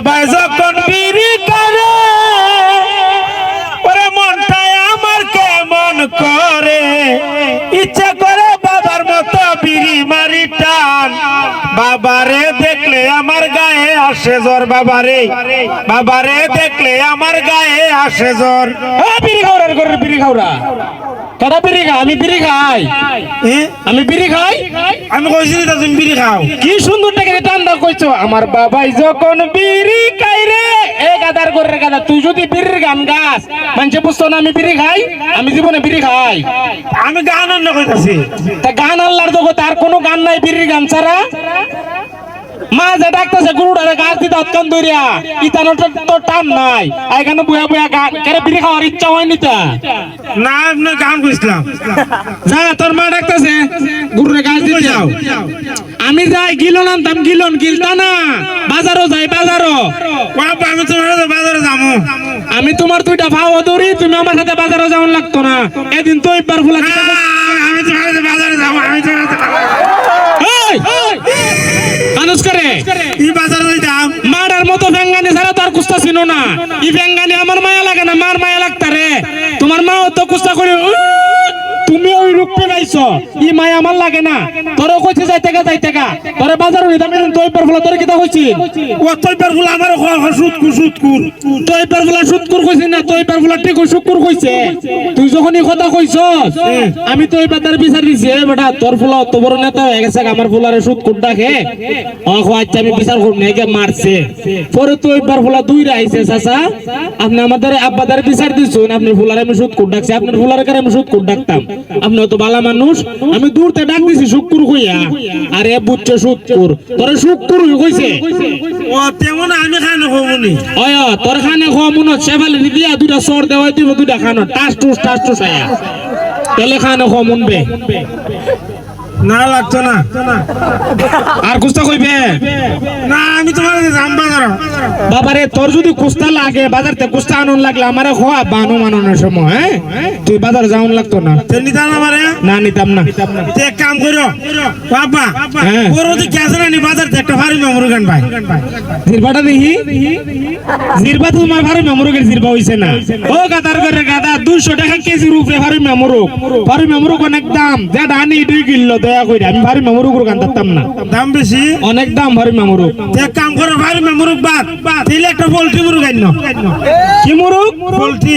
বাবা যখন বিড়ি করে ওরে মনটাই আমার কেমন করে? ইচ্ছা করে বাবার মতো বিড়ি মারি টান। বাবারে দেখলে আমার গায়ে আসে জ্বর, বাবারে। বাবারে দেখলে আমার গায়ে আসে জ্বর। বিড়ি খাওয়ার বিড়ি খাওয়া কেটা বিড়ি খা আমি বিড়ি খাই? আমি বিড়ি খাই? আমি কইছিলি তো তুমি বিড়ি খাও। কি সুন্দর টাকা টান্দা কইছো আমার বাবাই যখন বিড়ি খাই রে এ গাদার করে গাদা তুই যদি বিড়ির গান গাস মানুষে বুঝতো না আমি বিড়ি খাই? আমি জীবনে বিড়ি খাই। আমি গান অন্য কইতাছি তা গান আল্লাহর দেখো তার কোনো গান নাই বিড়ির গান ছাড়া। মা যে ডাকতেছে গাছ দিতে অতকান দরিয়া ইতানো তো টান নাই। এখানে বুয়া বুয়া গান কেরে বিড়ি খাওয়ার ইচ্ছা হয়নি তা? না আপনি গান কইছিলাম যা তোর মা ডাকতেছে গুরুরে গাছ দিতে যাও। আমি যাই গিলন আনতাম গিলন গিলতা না। বাজারও যাই বাজারও। আমি তোমার বাজারে যাব। আমি তোমার দুইটা ভাও ধরি তুমি আমার সাথে বাজারও যাওয়ার লাগতো না। এদিন তো একবার ফুলা আমি তোমার বাজারে যাব আমি তোমার করে। বাজারে মারার মতো ফেঙ্গানি ছাড়া তার কুস্তা ছিল না। ই ফেঙ্গানি আমার মায়া লাগে না মার মায়া লাগতারে। তোমার মাও তো কুস্তা করে রূপ পেলাইছো ই মায়া আমার লাগে না। তোর কইছে যাইতে গা যাইতে গা। তোরে বাজার হইতা আমি তো একবার ফুলা তোরে কিতা কইছি? ও তুই পার ফুল আমার সুদ কুর সুদ কুর তো একবার ফুলা শুটকুর কইছি না তো একবার ফুলা ঠিক কইছে। তুই যখন কথা কইছস আমি তো এই বাজার বিচার দিছি এ বেটা তোর ফুলা অত বড় নেতা হয়ে গেছে আমার ফুলারে ডাকে। ও কো আচ্ছা আমি বিচার করব না একে মারছে। পরে তো একবার ফুলা দুই রাইছে চাচা। আপনি আমাদের আব্বাদার বিচার দিছুন আপনার ফুলারে আমি শুটকুর ডাকছি আপনার ফুলারে করে আমি শুটকুর ডাকতাম? আপনি তো বালা মানুষ। আমি দূরতে ডাক দিছি শুকুর কইয়া? আরে বুঝছে শুকুর। তোরে শুকুর কইছে। ও তেমন আমি খানো হবনি অয় তোর খানে খাওয়া মনে হচ্ছে ফেলে দিয়া দুটা সর দেওয়াই দিব দুটা খানো টাস টুস টাস টুস আয়া। তেলে খানে খাওয়া মনবে না লাগতো না। আর কুস্তা কইবে? না আমি তোমার যাম বাজার। বাবারে তোর যদি কুস্তা লাগে বাজার থেকে কুস্তা আনুন লাগলে আমারে খোয়া বানো মানানোর সময় হ্যাঁ? তুই বাজার যাওন লাগতো না। নিতা না পারে না নিতাম না। তে এক কাম করো। বাবা হ্যাঁ। ওর ওদি ক্যাশ না নি বাজার থেকে একটা ভারী মেমোরি ভাই জিরবাটা দেখি? জিরবা তোমার ভারী মেমরুকের জিরবা হইছে না। ও গাদার করে গাদা দুইশো টাকা কেজির উপরে ভারী মেমরুক। ভারী মেমরুক অনেক দাম। যে ডানি দুই কিলো দয়া করে আমি ভারী মেমরুকের গান ধরতাম না। দাম বেশি? অনেক দাম ভারী মেমরুক। এক কাম করো ভারী মেমোরি বাদ। তাইলে একটা পোল্ট্রি মুরগ আইন কি মুরুক? পোল্ট্রি।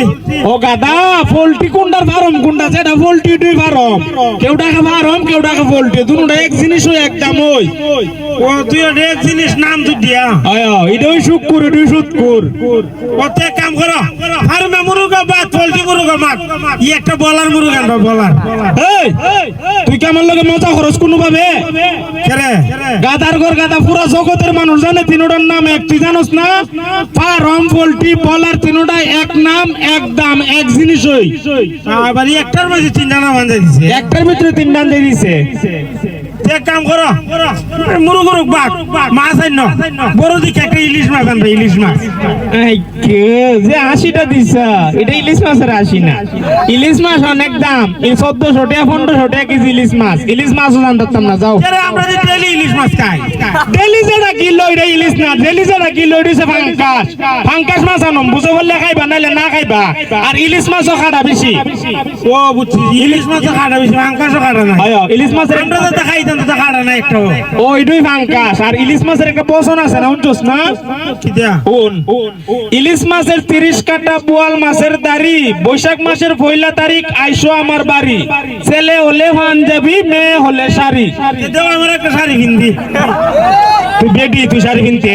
ও গাদা পোল্ট্রি কোনটার ফার্ম কোনটা যেটা পোল্ট্রি দুই ফার্ম কেউ টাকা ফার্ম কেউ টাকা পোল্ট্রি দুটোটা এক জিনিস ওই এক দাম ওই ও তুই এক জিনিস নাম তুই দিয়া। আয় এটা ওই শুক্কুর এটা ওই শুক্কুর। ও কাম করো ভারী মেমোরি বাদ। পোল্ট্রি মুরগ ই একটা বলার মুরগ। আনবা বলার। এই তুই কেমন লাগে মজা খরচ কোনো ভাবে কেরে গাদার ঘর গাদা পুরো জগতের মানুষ জানে তিনোটার নাম এক তুই জানোস না? পোল্ট্রি বলার তিনোটা এক নাম এক দাম এক জিনিস ওই আবার একটার মাঝে চিন্তা না বান্ধে দিছে। একটার ভিতরে তিন দাম দিয়ে দিছে। এক কাম করো। মুরগ মুরগ বাদ মাছ আইন বড় দিকে একটা ইলিশ মাছ আনবে ইলিশ মাছ। যে আশিটা দিছ। এটা ইলিশ মাছের আশি না। ইলিশ মাছ অনেক দাম। এই চোদ্দশো টাকা পনেরোশো টাকা কেজি ইলিশ মাছ। ইলিশ মাছও জানতাম না যাও। আমরা যে ডেলি ইলিশ মাছ খাই। ডেলি যেটা কিলো এটা ইলিশ না ডেলি যেটা কিলো এটা হচ্ছে ফাঙ্কাস ফাঙ্কাস মাছ আনম বুঝে বললে খাইবা নাইলে না খাইবা। আর ইলিশ মাছও খাটা বেশি। ও বুঝছি ইলিশ মাছ খাটা বেশি আঙ্কাশও খাটা নাই। ইলিশ মাছের আমরা তো খাইতাম তো খাটা নাই একটাও ও এটাই ফাঙ্কাস আর ইলিশ মাছের একটা পছন্দ আছে না উনচোস না? উন ইলিশ মাছের তিরিশ কাটা বোয়াল মাছের দাড়ি বৈশাখ মাসের পয়লা তারিখ আইসো আমার বাড়ি। ছেলে হলে পাঞ্জাবি মেয়ে হলে শাড়ি। দেও আমার একটা শাড়ি কিনবি? তুই বেডি তুই শাড়ি কিনতে?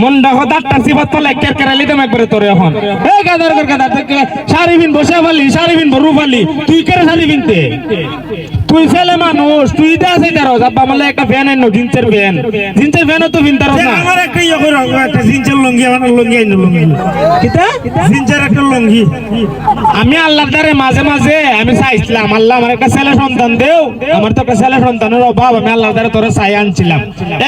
মন দেখো দাঁতটা সিবাত পালে কের কেরালি দেম একবারে তোর এখন। এ গাদার গাদার শাড়ি বিন বসে ফালি শাড়ি বিন রু ফালি তুই কেন শাড়ি কিনতে? তুই ছেলে মানুষ তুই দে আছে তার আব্বা একটা ফ্যান আইনো জিন্সের ফ্যান জিন্সের ফ্যানও তো না। আমার একটা ইয়ে করো একটা জিন্সের লঙ্গি আমার লঙ্গি আইন লঙ্গি। কিতা? জিন্সের একটা লঙ্গি। আমি আল্লাহর দ্বারে মাঝে মাঝে আমি চাইছিলাম আল্লাহ আমার একটা ছেলে সন্তান দেও। আমার তো একটা ছেলে সন্তানের অভাব আমি আল্লাহর দ্বারে তোরা চাই আনছিলাম।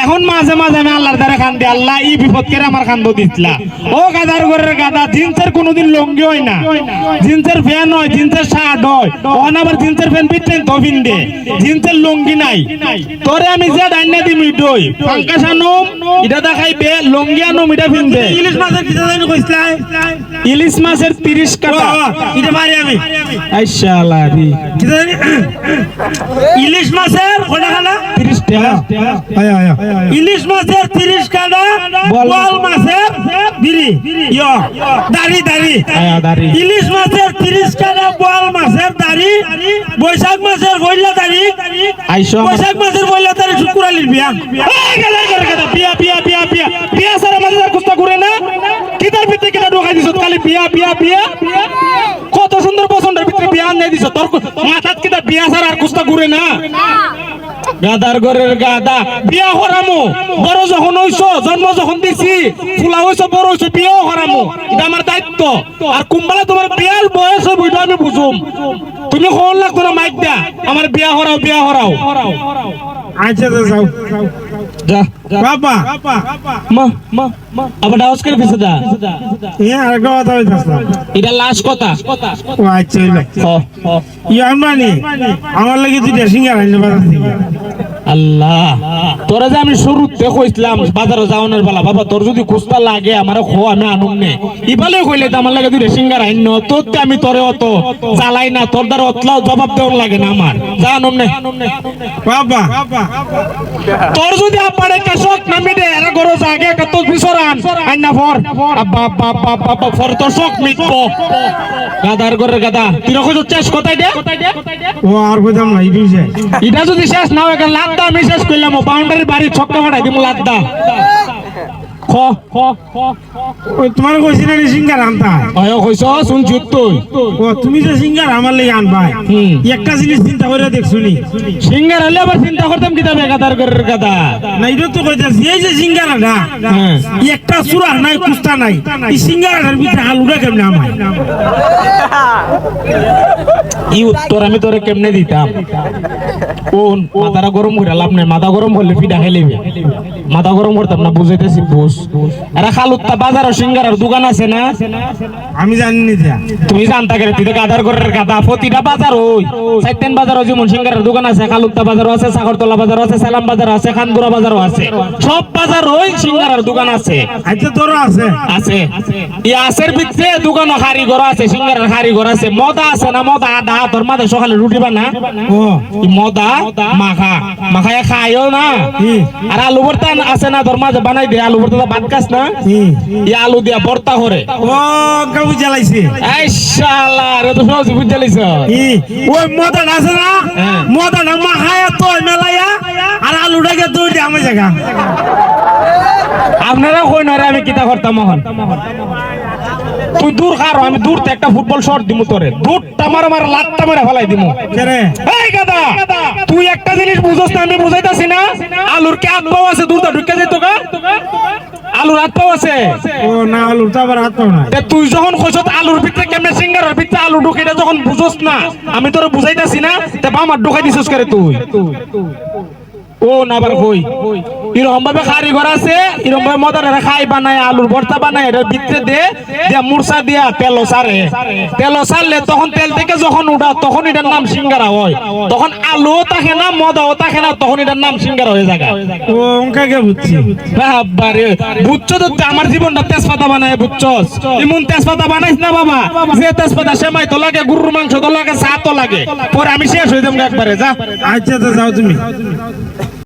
এখন মাঝে মাঝে আমি আল্লাহর দ্বারে খান দি আল্লাহ এই বিপদ করে আমার খান্দ দিছিলা। ও গাদার ঘরের গাদা জিন্সের কোনোদিন লঙ্গি হয় না। জিন্সের ফ্যান হয় জিন্সের শার্ট হয়। ওখানে আবার জিন্সের ফ্যান পিটেন তো দে। পিন্দে জিন্সের লুঙ্গি নাই। তোরে আমি যে ডাইনা দিমি দই পাঙ্কাশ আনুম এটা দেখাইবে লুঙ্গি আনুম এটা পিন্দে ইলিশ মাছের কিতা জানি কইছলাই ইলিশ মাছের তিরিশ কাটা। এটা পারি আমি। আইসালা রে কিতা জানি ইলিশ মাছের কয়টা খানা তিরিশ টাকা আয়া। আয়া ইলিশ মাছের 30 কাটা বল মাছের বিড়ি। ইয়ো। দাড়ি দাড়ি। ইলিশ মাছের 30 কাটা বল মাছের দাড়ি বৈশাখ মাছের বইলা দাড়ি আইসো। বৈশাখ মাছের বইলা দাড়ি শুকুরালির বিয়া গেলে গেলে, বিয়া বিয়া বিয়া বিয়া। বিয়া সারা মাঝে কুস্তা করে না। কিতার ভিতরে কিতা ঢোকাই দিছ? খালি বিয়া বিয়া বিয়া। কত সুন্দর পছন্দের ভিতরে বিয়া আনে দিছ? তোর মাথাত কিতা বিয়া সারা আর কুস্তা করে না। গাদার ঘরের গাদা। বিয়া হরামু। বড় যখন হইছো, জন্ম যখন দিছি, ফুলা হইছো, বড় হইছো, বিয়াও হরামু। এটা আমার দায়িত্ব। আর কুম্বালা, তোমার বিয়ার বয়স এটা আমি বুঝুম। তুমি হল লাগতো না, মাইক দা আমার বিয়া হরাও বিয়া হরাও। আচ্ছা যাও। যা বাবা। মা মা মা। আবার ডাউস করে পিছে দা এ আর কথা হইতাছে এটা লাস্ট কথা। ও আচ্ছা হ হ। ইয়ার মানে আমার লাগি তুই আর আইলে বাজার থেকে। আল্লাহ তোরা যে আমি শুরুতে কইছিলাম বাজারে যাওয়ানোর বেলা বাবা তোর যদি কুস্তা লাগে আমার খো আমি আনুম নে। ইবালে কইলে তো আমার লাগে দুই সিঙ্গার আইন তোর আমি তোরে অত চালাই না তোর দ্বারা অতলাও জবাব দেওয়ার লাগে না আমার। যা আনুম নে। বাবা। তোর যদি আপারে কাশক নামি দে এরা গরো জাগে কত বিসরান আইনা ফর। আব্বা আব্বা আব্বা আব্বা আব্বা ফর তো শক মিটবো। গাদার গরের গাদা তুই রকম চেস কোথায় দে? ও আর কইতাম না সে এটা যদি শেষ না হয় লাদ্দা আমি শেষ করলাম বাউন্ডারি বাড়ি ছক্কা ফাটাই দিব লাদ্দা খ খ খ ও তোমার কইছি না সিঙ্গার আনতা? কইছ শুনছি তুই। ও তুমি যে সিঙ্গার আমার লাগি আনবাই হুম। একটা জিনিস চিন্তা করে দেখছুনি সিঙ্গার হলে আবার চিন্তা করতাম কিতা বেগাদার গরের গাদা না এটা তো কইতাছি এই যে সিঙ্গারাটা হ্যাঁ। একটা নাই কুস্তা নাই এই সিঙ্গারাটার ভিতরে আলুটা কেমনে আমার এই উত্তর আমি তোরে কেমনে দিতাম? কোন? মাথাটা গরম করে লাভ নাই মাথা গরম করলে পিঠা খেলিবে। মাথা গরম করতাম না বুঝাইতেছি বুঝ। এরা খালুত্তা বাজার সিঙ্গারার দোকান আছে না? আমি জানি তুমি জানতা করে তুই তো গাদার ঘরের গাদা প্রতিটা বাজার ওই। চাইতেন বাজার যেমন সিঙ্গারের দোকান আছে খালুত্তা আছে সাগরতলা আছে সালাম বাজার আছে খানপুরা বাজারও আছে। সব বাজার ওই সিঙ্গারের দোকান আছে। আচ্ছা আছে? আছে। এই আছের ভিতরে দোকান কারিগর আছে সিঙ্গারের কারিগর আছে। মদা আছে না মদা? আদা তোর মাঝে সকালে রুটি বানা। মদা মাখা। মাখায় খায়ও না। আর আলু ভর্তা আছে না তোর মাঝে বানাই দে আলু ভর্তা বাদ কাস না? হুম। এই আলু দিয়া ভর্তা করে ও কাবু জ্বালাইছে এই শালা রে তো সহজ লিছ ই, ওই মদাটা আছে না? হ্যাঁ। মদাটা মাখায়া তো মেলাইয়া আর আলুটাকে দৌড় দিয়ে আমার জায়গা। আপনারা কই নরে আমি কিতা করতাম মহন তুই দূর খারো আমি দূর থেকে একটা ফুটবল শট দিমু তোরে। দূরটা মার মার লাটটা মেরে ফেলাই দিমু। এই গাদা তুই একটা জিনিস বুঝছ না আমি বুঝাইতাছি না। আলুর কে হাত পাও আছে দূরটা ঢুকে যেত গা। আলুর হাত পাও আছে। ও না আলুটা আবার হাত পাও না তে তুই যখন কইছ আলুর ভিতরে কেমনে সিঙ্গারের ভিতরে আলু ঢুকাইটা যখন বুঝছ না আমি তোরে বুঝাইতাছি না তে বামার ঢুকাই দিছস করে তুই? ও না আবার কই এরকম ভাবে কারিগর আছে এরকম ভাবে মদার খাই বানায় আলুর ভর্তা বানায় এটার ভিতরে দে দিয়া মুরসা দিয়া তেল সারে। তেল সারলে তখন তেল থেকে যখন উঠা তখন এটার নাম সিঙ্গারা হয়। তখন আলুও থাকে না মদাও থাকে না তখন এটার নাম সিঙ্গারা হয়ে যায় ও অঙ্কাকে বুঝছি? বাবারে বুঝছ তো আমার জীবনটা তেজপাতা বানায় বুঝছস এমন তেজপাতা বানাইস না বাবা? যে তেজপাতা সেমাই তো লাগে গরুর মাংস তো লাগে চা তো লাগে। পরে আমি শেষ হয়ে যাব একবারে যা। আচ্ছা তো যাও তুমি।